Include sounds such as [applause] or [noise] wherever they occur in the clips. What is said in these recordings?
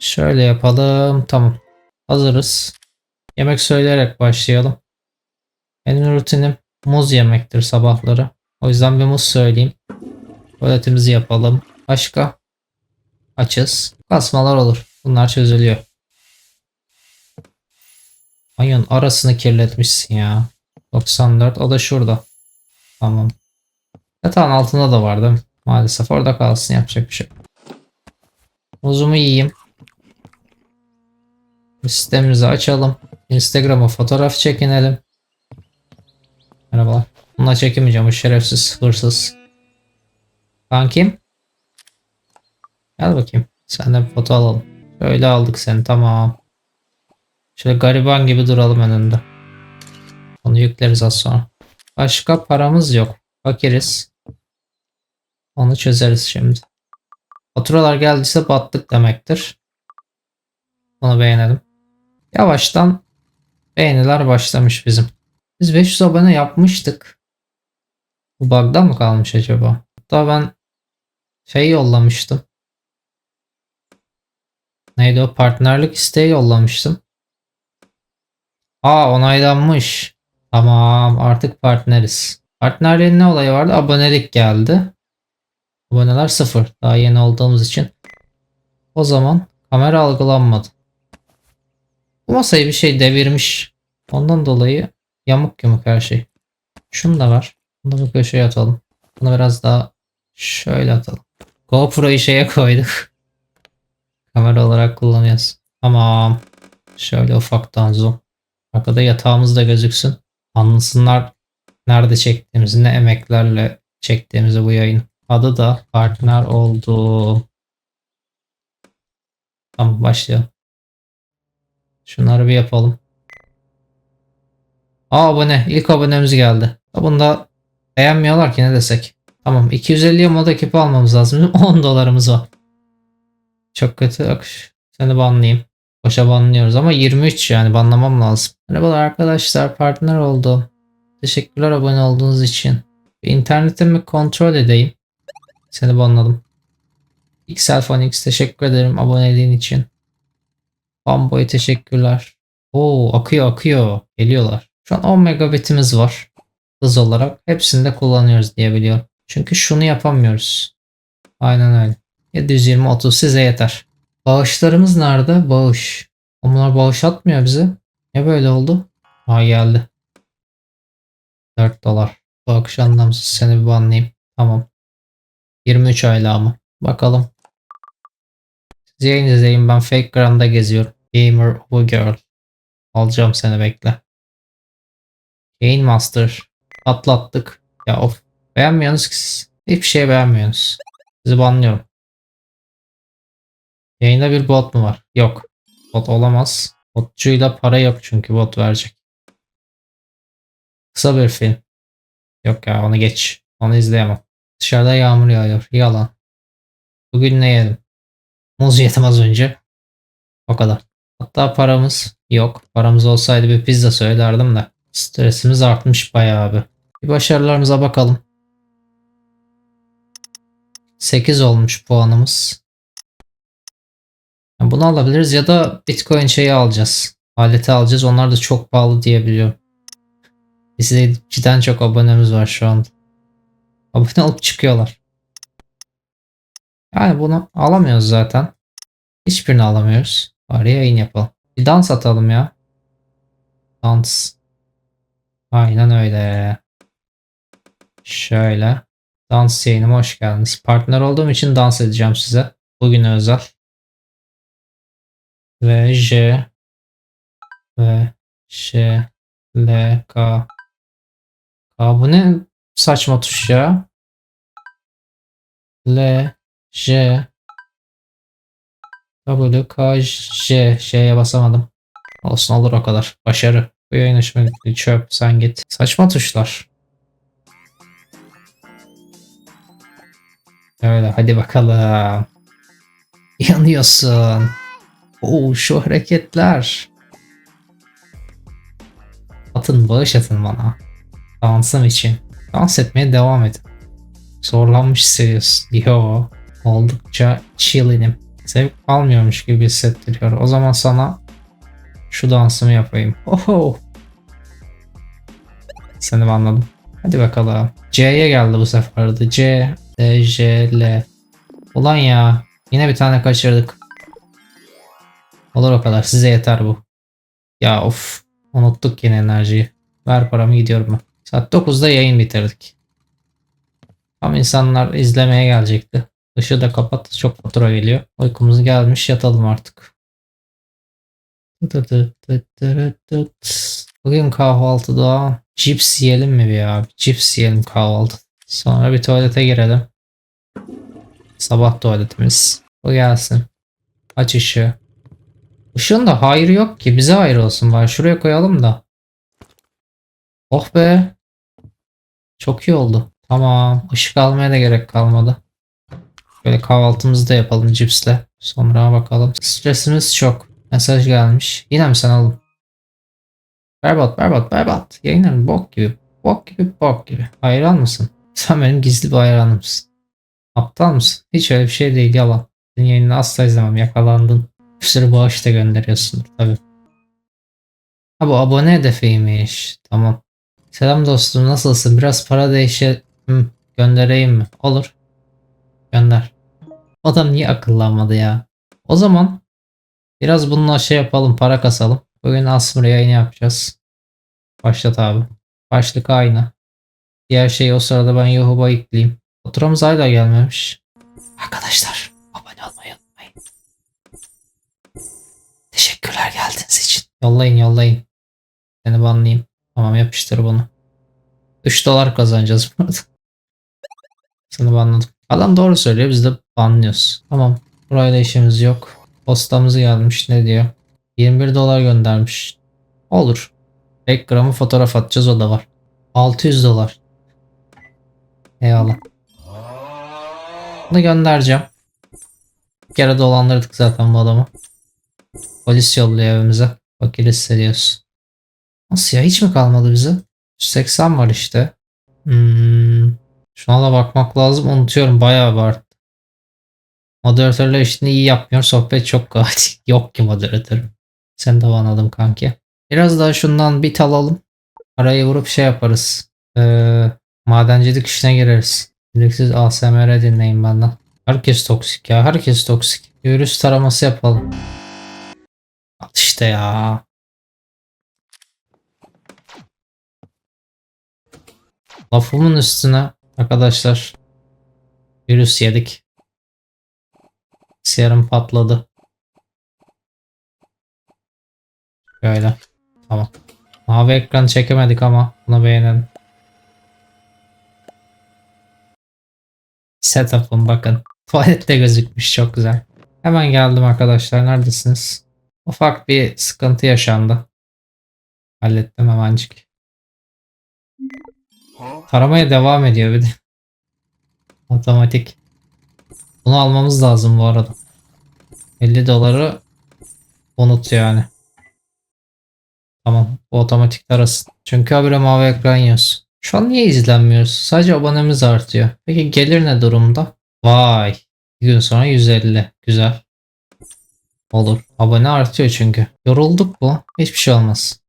Şöyle yapalım. Tamam. Hazırız. Yemek söyleyerek başlayalım. Benim rutinim muz yemektir sabahları. O yüzden bir muz söyleyeyim. Tuvaletimizi yapalım. Başka? Açız. Kasmalar olur. Bunlar çözülüyor. Ayın arasını kirletmişsin ya. 94. O da şurada. Tamam. Yatağın altında da vardı. Maalesef orada kalsın yapacak bir şey. Muzumu yiyeyim. Sistemimizi açalım. Instagram'a fotoğraf çekinelim. Merhabalar. Bununla çekemeyeceğim bu şerefsiz hırsız. Kankim. Gel bakayım. Senden foto alalım. Şöyle aldık seni tamam. Şöyle gariban gibi duralım önünde. Onu yükleriz az sonra. Başka paramız yok. Fakiriz. Onu çözeriz şimdi. Faturalar geldiyse battık demektir. Bunu beğenelim. Yavaştan beğeniler başlamış bizim. Biz 500 abone yapmıştık. Bu bug'dan mı kalmış acaba? Hatta ben şey yollamıştım. Neydi o? Partnerlik isteği yollamıştım. Aa onaylanmış. Tamam artık partneriz. Partnerliğin ne olayı vardı? Abonelik geldi. Aboneler sıfır. Daha yeni olduğumuz için. O zaman kamera algılanmadı. Bu masayı bir şey devirmiş. Ondan dolayı yamuk yumuk her şey. Şunu da var. Bunu da bu köşeye atalım. Bunu biraz daha şöyle atalım. GoPro'yu şeye koyduk. [laughs] Kamera olarak kullanıyoruz. Tamam. Şöyle ufaktan zoom. Arkada yatağımız da gözüksün. Anlasınlar nerede çektiğimizi, ne emeklerle çektiğimizi bu yayın. Adı da partner oldu. Tamam başlayalım. Şunları bir yapalım. Aa abone. İlk abonemiz geldi. Bunu da beğenmiyorlar ki ne desek. Tamam 250'ye mod ekipi almamız lazım. [laughs] 10 dolarımız var. Çok kötü akış. Seni banlayayım. Boşa banlıyoruz ama 23 yani banlamam lazım. Merhabalar arkadaşlar partner oldum. Teşekkürler abone olduğunuz için. İnternetimi kontrol edeyim. Seni banladım. Xelphone X teşekkür ederim aboneliğin için. Bamboy teşekkürler. Oo akıyor akıyor. Geliyorlar. Şu an 10 megabitimiz var. Hız olarak. Hepsini de kullanıyoruz diye biliyorum. Çünkü şunu yapamıyoruz. Aynen öyle. 720 30 size yeter. Bağışlarımız nerede? Bağış. Onlar bağış atmıyor bize. Ne böyle oldu? Ha geldi. 4 dolar. Bu akış anlamsız. Seni bir banlayayım. Tamam. 23 aylığa mı? Bakalım. Siz yayın izleyin. Ben Fake Ground'da geziyorum. Gamer bu girl. Alacağım seni bekle. Game Master. Atlattık. Ya of. Beğenmiyorsunuz ki siz. Hiçbir şey beğenmiyorsunuz. Sizi banlıyorum. Yayında bir bot mu var? Yok. Bot olamaz. Botçuyla para yok çünkü bot verecek. Kısa bir film. Yok ya onu geç. Onu izleyemem. Dışarıda yağmur yağıyor. Yalan. Bugün ne yedim? Muz yedim az önce. O kadar. Hatta paramız yok. Paramız olsaydı bir pizza söylerdim de. Stresimiz artmış bayağı abi. Bir başarılarımıza bakalım. 8 olmuş puanımız. Yani bunu alabiliriz ya da Bitcoin şeyi alacağız. Aleti alacağız. Onlar da çok pahalı diye biliyorum. Bizde cidden çok abonemiz var şu anda. Abone olup çıkıyorlar. Yani bunu alamıyoruz zaten. Hiçbirini alamıyoruz. Bari yayın yapalım. Bir dans atalım ya. Dans. Aynen öyle. Şöyle. Dans yayınıma hoş geldiniz. Partner olduğum için dans edeceğim size. Bugün özel. V, J, V, Ş, L, K. K bu ne saçma tuş ya? L, J, W, K, J. J'ye basamadım. Olsun olur o kadar. Başarı. Bu yayın hoşuma. Çöp sen git. Saçma tuşlar. Öyle hadi bakalım. Yanıyorsun. Oo şu hareketler. Atın bağış atın bana. Dansım için. Dans etmeye devam edin. Zorlanmış hissediyorsun. Yo. Oldukça chillinim. Zevk almıyormuş gibi hissettiriyor. O zaman sana şu dansımı yapayım. Oho. Seni anladım? Hadi bakalım. C'ye geldi bu sefer de. C, D, J, L. Ulan ya. Yine bir tane kaçırdık. Olur o kadar. Size yeter bu. Ya of. Unuttuk yine enerjiyi. Ver paramı gidiyorum ben. Saat 9'da yayın bitirdik. Tam insanlar izlemeye gelecekti. Işığı da kapat. Çok fatura geliyor. Uykumuz gelmiş. Yatalım artık. Bugün kahvaltıda cips yiyelim mi bir ya? Cips yiyelim kahvaltı. Sonra bir tuvalete girelim. Sabah tuvaletimiz. Bu gelsin. Aç ışığı. Işığın da hayır yok ki. Bize hayır olsun bari. Şuraya koyalım da. Oh be. Çok iyi oldu. Tamam. Işık almaya da gerek kalmadı. Böyle kahvaltımızı da yapalım cipsle. Sonra bakalım. Stresimiz çok. Mesaj gelmiş. Yine mi sen oğlum? Berbat berbat berbat. Yayınların bok gibi. Bok gibi bok gibi. Hayran mısın? Sen benim gizli bir hayranımsın. Aptal mısın? Hiç öyle bir şey değil yalan. Senin yayınını asla izlemem yakalandın. Bir sürü bağış da gönderiyorsundur tabi. Ha bu abone hedefiymiş. Tamam. Selam dostum nasılsın? Biraz para değişe Hı, göndereyim mi? Olur. Gönder. Adam niye akıllanmadı ya? O zaman biraz bununla şey yapalım para kasalım. Bugün Asmır yayını yapacağız. Başlat abi. Başlık aynı. Diğer şeyi o sırada ben YouTube'a yükleyeyim. Faturamız hala gelmemiş. Arkadaşlar abone olmayı unutmayın. Teşekkürler geldiğiniz için. Yollayın yollayın. Seni banlayayım. Tamam yapıştır bunu. 3 dolar kazanacağız [laughs] burada. Seni banladım. Adam doğru söylüyor biz de banlıyoruz. Tamam. Burayla işimiz yok. Postamız gelmiş ne diyor? 21 dolar göndermiş. Olur. Ekranı fotoğraf atacağız o da var. 600 dolar. Eyvallah. Bunu göndereceğim. Bir kere dolandırdık zaten bu adamı. Polis yolluyor evimize. Fakir hissediyoruz. Nasıl ya hiç mi kalmadı bize? 180 var işte. Hmm. Şuna da bakmak lazım. Unutuyorum bayağı var. Moderatörler işini iyi yapmıyor. Sohbet çok katil. [laughs] Yok ki moderatör. Sen de anladım kanki. Biraz daha şundan bit alalım. Arayı vurup şey yaparız. Ee, madencilik işine gireriz. Müziksiz ASMR dinleyin benden. Herkes toksik ya. Herkes toksik. Virüs taraması yapalım. Al işte ya. Lafımın üstüne arkadaşlar virüs yedik. Serum patladı. Böyle. Tamam. Mavi ekran çekemedik ama bunu beğenelim. Setup'ım bakın. Tuvalette gözükmüş çok güzel. Hemen geldim arkadaşlar. Neredesiniz? Ufak bir sıkıntı yaşandı. Hallettim hemencik. Taramaya devam ediyor bir de. [laughs] Otomatik. Bunu almamız lazım bu arada. 50 doları unut yani. Tamam. Bu otomatik tarasın. Çünkü habire mavi ekran yiyoruz. Şu an niye izlenmiyoruz? Sadece abonemiz artıyor. Peki gelir ne durumda? Vay. Bir gün sonra 150. Güzel. Olur. Abone artıyor çünkü. Yorulduk bu. Hiçbir şey olmaz.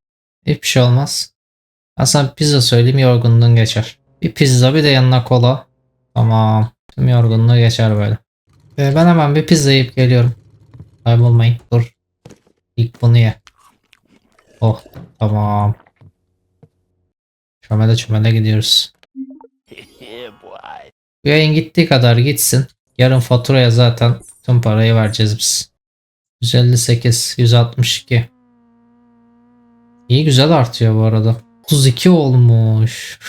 Hiçbir şey olmaz. Sana pizza söyleyeyim yorgunluğun geçer. Bir pizza bir de yanına kola. Tamam. Tüm yorgunluğu geçer böyle. Ee, ben hemen bir pizza yiyip geliyorum. Kaybolmayın. Dur. İlk bunu ye. Oh tamam. Çömele çömele gidiyoruz. Bu yayın gittiği kadar gitsin. Yarın faturaya zaten tüm parayı vereceğiz biz. 158, 162. İyi güzel artıyor bu arada. 32 olmuş.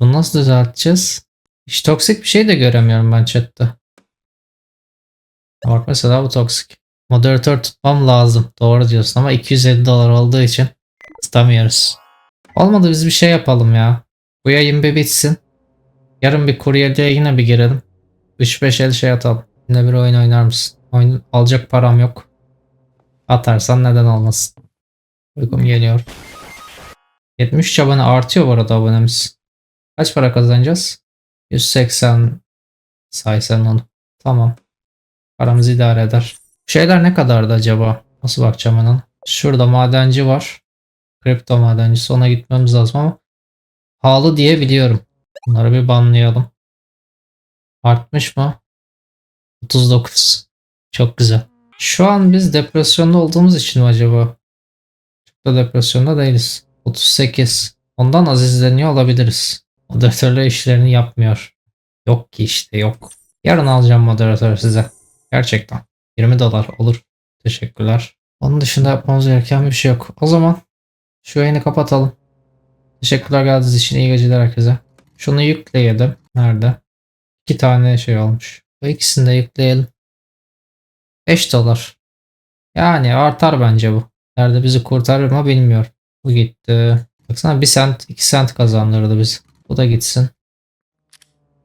Bunu nasıl düzelteceğiz? Hiç toksik bir şey de göremiyorum ben chatte. Bak mesela bu toksik. Moderatör tutmam lazım. Doğru diyorsun ama 250 dolar olduğu için tutamıyoruz. Olmadı biz bir şey yapalım ya. Bu yayın bir bitsin. Yarın bir kuryeliğe yine bir girelim. 3-5 el şey atalım. Yine bir oyun oynar mısın? Oyun alacak param yok. Atarsan neden olmasın. Uykum geliyor. 73 abone artıyor bu arada abonemiz. Kaç para kazanacağız? 180 saysan onu. Tamam. Paramız idare eder. Şeyler ne kadardı acaba? Nasıl bakacağım hemen? Şurada madenci var. Kripto madencisi. Ona gitmemiz lazım ama pahalı diye biliyorum. Bunları bir banlayalım. Artmış mı? 39. Çok güzel. Şu an biz depresyonda olduğumuz için mi acaba? Çok da depresyonda değiliz. 38. Ondan azizleniyor olabiliriz. Moderatörler işlerini yapmıyor. Yok ki işte yok. Yarın alacağım moderatör size. Gerçekten. 20 dolar olur. Teşekkürler. Onun dışında yapmamız gereken bir şey yok. O zaman şu yayını kapatalım. Teşekkürler geldiğiniz için. iyi geceler herkese. Şunu yükleyelim. Nerede? İki tane şey olmuş. Bu ikisini de yükleyelim. 5 dolar. Yani artar bence bu. Nerede bizi kurtarır mı bilmiyorum. Bu gitti. Baksana 1 sent 2 sent kazandırdı bizi. Bu da gitsin.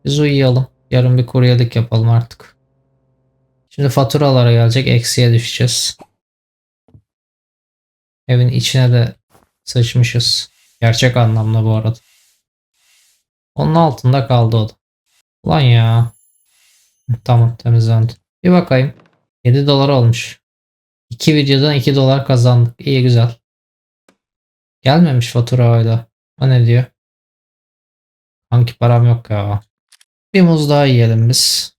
Biz uyuyalım. Yarın bir kuryelik yapalım artık. Şimdi faturalara gelecek. Eksiye düşeceğiz. Evin içine de sıçmışız. Gerçek anlamda bu arada. Onun altında kaldı o da. Ulan ya. Tamam temizlendi. Bir bakayım. 7 dolar olmuş. 2 videodan 2 dolar kazandık. İyi güzel. Gelmemiş fatura hala. O ne diyor? Hangi param yok ya. Bir muz daha yiyelim biz.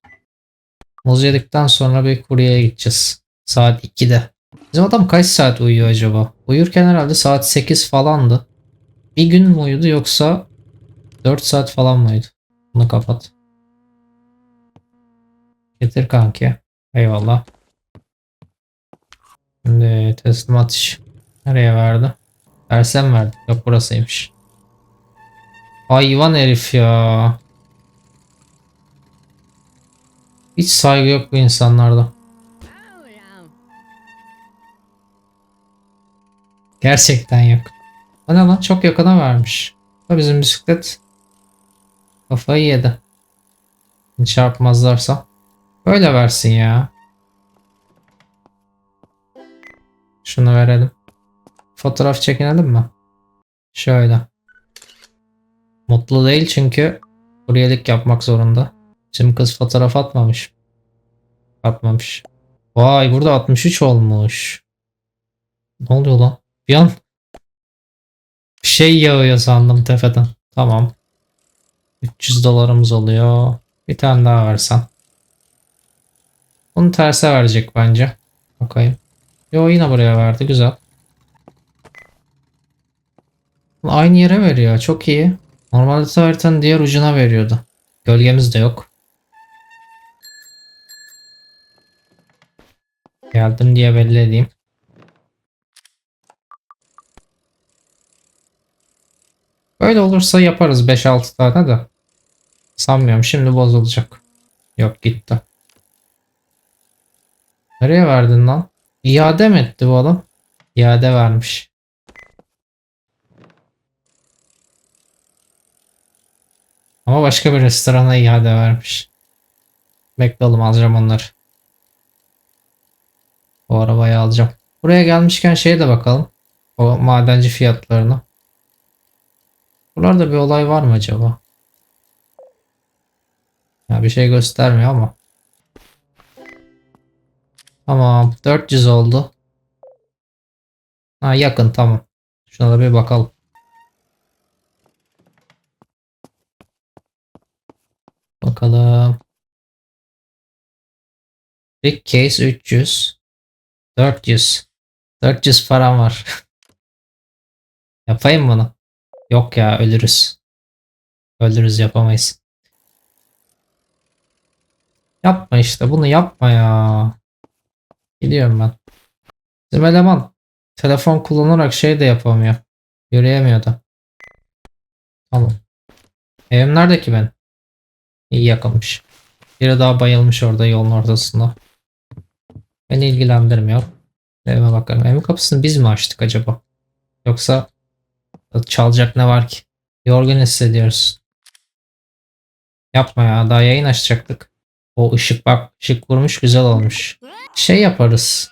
Muz yedikten sonra bir kuryeye gideceğiz. Saat 2'de. Bizim adam kaç saat uyuyor acaba? Uyurken herhalde saat 8 falandı. Bir gün mü uyudu yoksa 4 saat falan mıydı? Bunu kapat. Getir kanki. Eyvallah. Şimdi teslimat iş. Nereye verdi? Versem verdi. Yok burasıymış. Hayvan herif ya. Hiç saygı yok bu insanlarda. Gerçekten yok. Ne lan çok yakına vermiş. Bizim bisiklet kafayı yedi. Çarpmazlarsa. Böyle versin ya. Şunu verelim. Fotoğraf çekinelim mi? Şöyle. Mutlu değil çünkü kuryelik yapmak zorunda. Şimdi kız fotoğraf atmamış. Atmamış. Vay burada 63 olmuş. Ne oluyor lan? Bir an bir şey yağıyor sandım tepeden. Tamam. 300 dolarımız oluyor. Bir tane daha versen. Bunu terse verecek bence. Bakayım. Yo yine buraya verdi. Güzel. Aynı yere veriyor. Çok iyi. Normalde haritanın diğer ucuna veriyordu. Gölgemiz de yok. Geldim diye belli edeyim. Böyle olursa yaparız 5-6 tane de. Sanmıyorum şimdi bozulacak. Yok gitti. Nereye verdin lan? İade mi etti bu adam? İade vermiş. Ama başka bir restorana iade vermiş. Bekleyelim alacağım onları. O arabayı alacağım. Buraya gelmişken şeye de bakalım. O madenci fiyatlarına. Buralarda bir olay var mı acaba? Ya bir şey göstermiyor ama. Tamam 400 oldu. Ha yakın tamam. Şuna da bir bakalım. Bakalım. Brick case 300. 400. 400 param var. [laughs] Yapayım bunu. Yok ya ölürüz. Ölürüz yapamayız. Yapma işte bunu yapma ya. Gidiyorum ben. Bizim eleman telefon kullanarak şey de yapamıyor. Yürüyemiyor da. Tamam. Evim nerede ki ben? İyi yakılmış. Biri daha bayılmış orada yolun ortasında. Beni ilgilendirmiyor. Evime bakarım. Evin kapısını biz mi açtık acaba? Yoksa çalacak ne var ki? Yorgun hissediyoruz. Yapma ya. Daha yayın açacaktık. O ışık bak. ışık vurmuş güzel olmuş. Şey yaparız.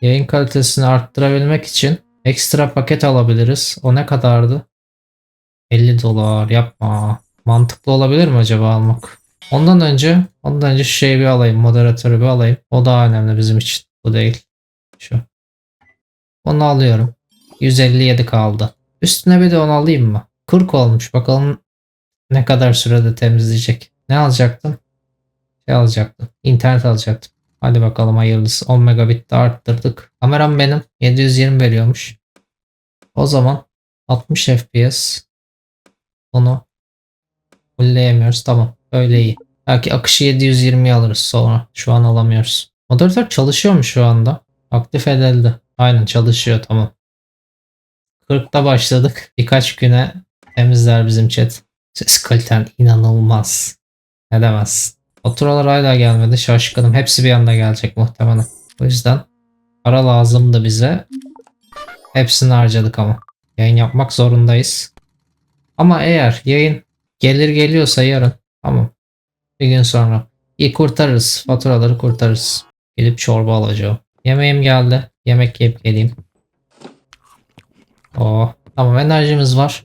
Yayın kalitesini arttırabilmek için ekstra paket alabiliriz. O ne kadardı? 50 dolar yapma. Mantıklı olabilir mi acaba almak? Ondan önce ondan önce şu şeyi bir alayım. Moderatörü bir alayım. O daha önemli bizim için. Bu değil. Şu. Onu alıyorum. 157 kaldı. Üstüne bir de onu alayım mı? 40 olmuş. Bakalım ne kadar sürede temizleyecek. Ne alacaktım? Şey alacaktım. İnternet alacaktım. Hadi bakalım hayırlısı. 10 megabit de arttırdık. Kameram benim 720 veriyormuş. O zaman 60 FPS. Bunu fullleyemiyoruz. Tamam. Öyle iyi. Belki akışı 720'ye alırız sonra. Şu an alamıyoruz. Moderatör çalışıyor mu şu anda? Aktif edildi. Aynen çalışıyor tamam. 40'ta başladık. Birkaç güne temizler bizim chat. Ses kaliten inanılmaz. Ne demez. Faturalar hala gelmedi. Şaşkınım. Hepsi bir anda gelecek muhtemelen. O yüzden para lazımdı bize. Hepsini harcadık ama. Yayın yapmak zorundayız. Ama eğer yayın gelir geliyorsa yarın tamam. Bir gün sonra iyi kurtarırız. Faturaları kurtarırız. Gidip çorba alacağım. Yemeğim geldi. Yemek yiyip geleyim. Oh, tamam enerjimiz var.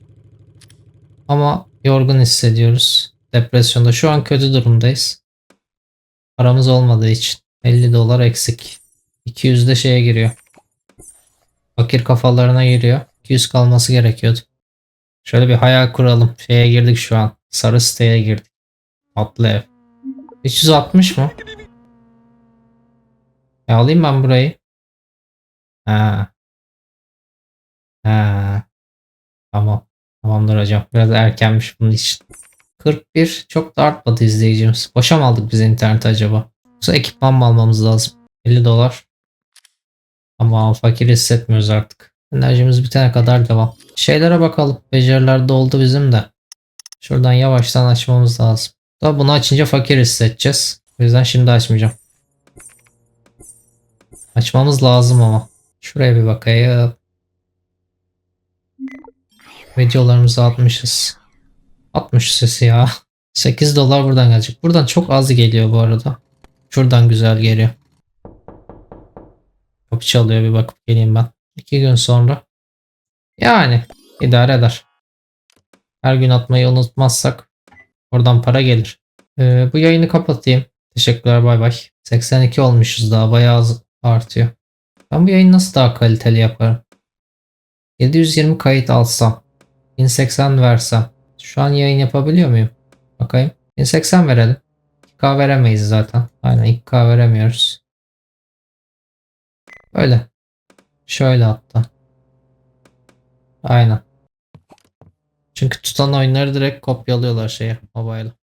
Ama yorgun hissediyoruz. Depresyonda. Şu an kötü durumdayız. Paramız olmadığı için. 50 dolar eksik. 200 de şeye giriyor. Fakir kafalarına giriyor. 200 kalması gerekiyordu. Şöyle bir hayal kuralım. Şeye girdik şu an. Sarı siteye girdik. Atlı ev. 360 mı? Ya alayım ben burayı. Ha. Ha. Tamam. Tamamdır hocam. Biraz erkenmiş bunun için. 41 çok da artmadı izleyicimiz. Boşa mı aldık biz interneti acaba? Yoksa ekipman mı almamız lazım? 50 dolar. Ama fakir hissetmiyoruz artık. Enerjimiz bitene kadar devam. Şeylere bakalım. Becerilerde oldu bizim de. Şuradan yavaştan açmamız lazım. Daha bunu açınca fakir hissedeceğiz. O yüzden şimdi açmayacağım. Açmamız lazım ama. Şuraya bir bakayım. Videolarımızı atmışız. 60 sesi ya. 8 dolar buradan gelecek. Buradan çok az geliyor bu arada. Şuradan güzel geliyor. Kapı çalıyor bir bakıp geleyim ben. 2 gün sonra. Yani idare eder. Her gün atmayı unutmazsak oradan para gelir. Ee, bu yayını kapatayım. Teşekkürler bay bay. 82 olmuşuz daha bayağı az artıyor. Ben bu yayını nasıl daha kaliteli yaparım? 720 kayıt alsam. 1080 versem. Şu an yayın yapabiliyor muyum? Bakayım. 1080 verelim. 2K veremeyiz zaten. Aynen 2K veremiyoruz. Böyle. Şöyle hatta. Aynen. Çünkü tutan oyunları direkt kopyalıyorlar şeye, mobile'a.